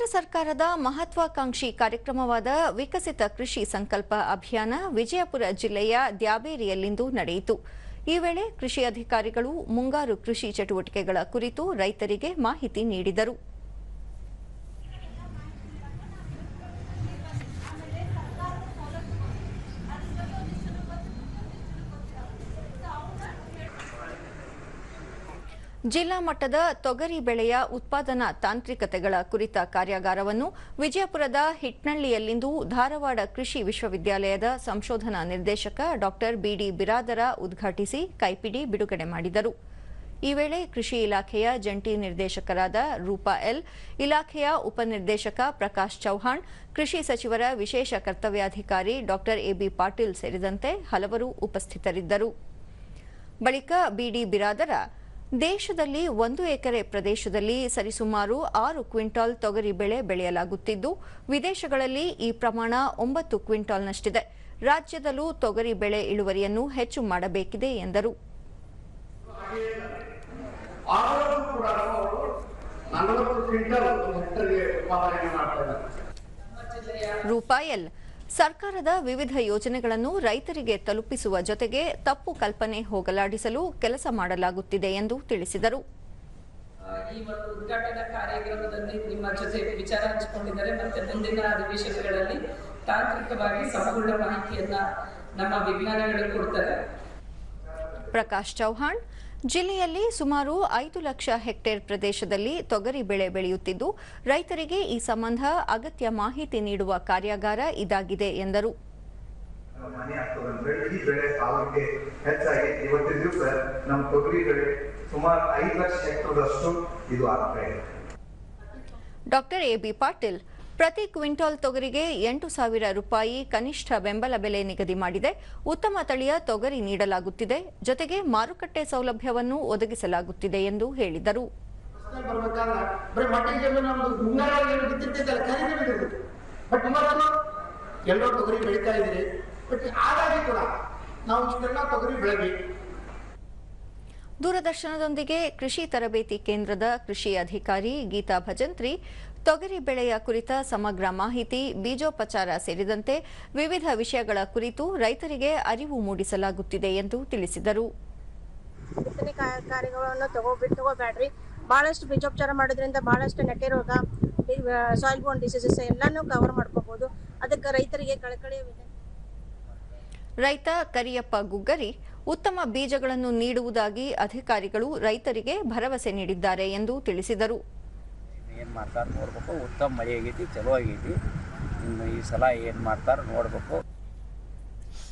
ಕೇಂದ್ರ ಸರ್ಕಾರದ ಮಹತ್ವಾಕಾಂಕ್ಷಿ ಕಾರ್ಯಕ್ರಮವಾದ ವಿಕಸಿತ ಕೃಷಿ ಸಂಕಲ್ಪ ಅಭಿಯಾನ ವಿಜಯಪುರ ಜಿಲ್ಲೆಯ ದ್ಯಾಬೇರಿಯಲ್ಲಿಂದು ನಡೆಯಿತು. ಈ ವೇಳೆ ಕೃಷಿ ಅಧಿಕಾರಿಗಳು ಮುಂಗಾರು ಕೃಷಿ ಚಟುವಟಿಕೆಗಳ ಕುರಿತು ರೈತರಿಗೆ ಮಾಹಿತಿ ನೀಡಿದರು. ಜಿಲ್ಲಾ ಮಟ್ಟದ ತೊಗರಿ ಬೆಳೆಯ ಉತ್ಪಾದನಾ ತಾಂತ್ರಿಕತೆಗಳ ಕುರಿತ ಕಾರ್ಯಾಗಾರವನ್ನು ವಿಜಯಪುರದ ಹಿಟ್ನಳ್ಳಿಯಲ್ಲಿಂದು ಧಾರವಾಡ ಕೃಷಿ ವಿಶ್ವವಿದ್ಯಾಲಯದ ಸಂಶೋಧನಾ ನಿರ್ದೇಶಕ ಡಾ ಬಿಡಿ ಬಿರಾದರ ಉದ್ಘಾಟಿಸಿ ಕೈಪಿಡಿ ಬಿಡುಗಡೆ ಮಾಡಿದರು. ಈ ವೇಳೆ ಕೃಷಿ ಇಲಾಖೆಯ ಜಂಟಿ ನಿರ್ದೇಶಕರಾದ ರೂಪಾ ಎಲ್, ಇಲಾಖೆಯ ಉಪನಿರ್ದೇಶಕ ಪ್ರಕಾಶ್ ಚೌಹಾಣ್, ಕೃಷಿ ಸಚಿವರ ವಿಶೇಷ ಕರ್ತವ್ಯಾಧಿಕಾರಿ ಡಾ ಎಬಿ ಪಾಟೀಲ್ ಸೇರಿದಂತೆ ಹಲವರು ಉಪಸ್ಥಿತರಿದ್ದರು. ಬಳಿಕ ಬಿಡಿ ಬಿರಾದರ ದೇಶದಲ್ಲಿ ಒಂದು ಎಕರೆ ಪ್ರದೇಶದಲ್ಲಿ ಸರಿಸುಮಾರು ಆರು ಕ್ವಿಂಟಾಲ್ ತೊಗರಿ ಬೆಳೆ ಬೆಳೆಯಲಾಗುತ್ತಿದ್ದು ವಿದೇಶಗಳಲ್ಲಿ ಈ ಪ್ರಮಾಣ ಒಂಬತ್ತು ಕ್ವಿಂಟಾಲ್ನಷ್ಟಿದೆ. ರಾಜ್ಯದಲ್ಲೂ ತೊಗರಿ ಬೆಳೆ ಇಳುವರಿಯನ್ನು ಹೆಚ್ಚು ಮಾಡಬೇಕಿದೆ ಎಂದರು. ರೂಪಾಯಲ್ ಸರ್ಕಾರದ ವಿವಿಧ ಯೋಜನೆಗಳನ್ನು ರೈತರಿಗೆ ತಲುಪಿಸುವ ಜೊತೆಗೆ ತಪ್ಪು ಕಲ್ಪನೆ ಹೋಗಲಾಡಿಸಲು ಕೆಲಸ ಮಾಡಲಾಗುತ್ತಿದೆ ಎಂದು ತಿಳಿಸಿದರು. ಈ ಒಂದು ಉದ್ಘಾಟನಾ ಕಾರ್ಯಕ್ರಮದಲ್ಲಿ ನಿಮ್ಮ ಜೊತೆ ವಿಚಾರ ಹಂಚಿಕೊಂಡಿದ್ದಾರೆ. ಮತ್ತೆ ಮುಂದಿನ ಅಧಿವೇಶನಗಳಲ್ಲಿ ತಾಂತ್ರಿಕವಾಗಿ ಸಂಪೂರ್ಣ ಮಾಹಿತಿಯನ್ನ ನಮ್ಮ ವಿಜ್ಞಾನಿಗಳು ಕೊಡ್ತಾರೆ. ಪ್ರಕಾಶ್ ಚೌಹಾಣ್ ಜಿಲ್ಲೆಯಲ್ಲಿ ಸುಮಾರು ಐದು ಲಕ್ಷ ಹೆಕ್ಟೇರ್ ಪ್ರದೇಶದಲ್ಲಿ ತೊಗರಿ ಬೆಳೆ ಬೆಳೆಯುತ್ತಿದ್ದು ರೈತರಿಗೆ ಈ ಸಂಬಂಧ ಅಗತ್ಯ ಮಾಹಿತಿ ನೀಡುವ ಕಾರ್ಯಾಗಾರ ಇದಾಗಿದೆ ಎಂದರು. ಡಾಕ್ಟರ್ ಎಬಿ ಪಾಟೀಲ್ ಪ್ರತಿ ಕ್ವಿಂಟಾಲ್ ತೊಗರಿಗೆ ಎಂಟು ಸಾವಿರ ರೂಪಾಯಿ ಕನಿಷ್ಠ ಬೆಂಬಲ ಬೆಲೆ ನಿಗದಿ ಮಾಡಿದೆ. ಉತ್ತಮ ತಳಿಯ ತೊಗರಿ ನೀಡಲಾಗುತ್ತಿದೆ. ಜೊತೆಗೆ ಮಾರುಕಟ್ಟೆ ಸೌಲಭ್ಯವನ್ನು ಒದಗಿಸಲಾಗುತ್ತಿದೆ ಎಂದು ಹೇಳಿದರು. ಎಲ್ಲರೂ ತೊಗರಿ ಬೆಳೀತಾ ಇದ್ದೀರಿ. ಬಟ್ ಆದಾಗಿ ಕೂಡ ನಾವು ಇಷ್ಟೆಲ್ಲ ತೊಗರಿ ಬೆಳಬೇಕು ದೂರದರ್ಶನದೊಂದಿಗೆ ಕೃಷಿ ತರಬೇತಿ ಕೇಂದ್ರದ ಕೃಷಿ ಅಧಿಕಾರಿ ಗೀತಾ ಭಜಂತ್ರಿ ತೊಗರಿ ಬೆಳೆಯ ಕುರಿತ ಸಮಗ್ರ ಮಾಹಿತಿ ಬೀಜೋಪಚಾರ ಸೇರಿದಂತೆ ವಿವಿಧ ವಿಷಯಗಳ ಕುರಿತು ರೈತರಿಗೆ ಅರಿವು ಮೂಡಿಸಲಾಗುತ್ತಿದೆ ಎಂದು ತಿಳಿಸಿದರು. ಬಿತ್ತನೆ ಕಾ- ಕಾರ್ಯಗಳನ್ನು ತಗೋಬಿಟ್ಟು ತಗೋಬೇಡ್ರಿ. ಬಹಳಷ್ಟು ಬೀಜೋಪಚಾರ ಮಾಡೋದ್ರಿಂದ ಬಹಳಷ್ಟು ನೆಟ್ಟೆ ರೋಗ ಸಾಯಿಲ್ ಬೋನ್ ಡಿಸೀಸಸ್ ಎಲ್ಲಾನು ಕವರ್ ಮಾಡ್ಕೋಬಹುದು ಅದಕ್ಕೆ ರೈತರಿಗೆ ಕಳಕಳಿಯ ರೈತ ಕರಿಯಪ್ಪ ಗುಗ್ಗರಿ ಉತ್ತಮ ಬೀಜಗಳನ್ನು ನೀಡುವುದಾಗಿ ಅಧಿಕಾರಿಗಳು ರೈತರಿಗೆ ಭರವಸೆ ನೀಡಿದ್ದಾರೆ ಎಂದು ತಿಳಿಸಿದರು. ಏನು ಮಾಡ್ತಾರೆ ನೋಡ್ಬೇಕು, ಉತ್ತಮ ಮಳೆ ಆಗೈತಿ, ಚಲೋ ಆಗೈತಿ. ಈ ಸಲ ಏನು ಮಾಡ್ತಾರೆ ನೋಡ್ಬೇಕು.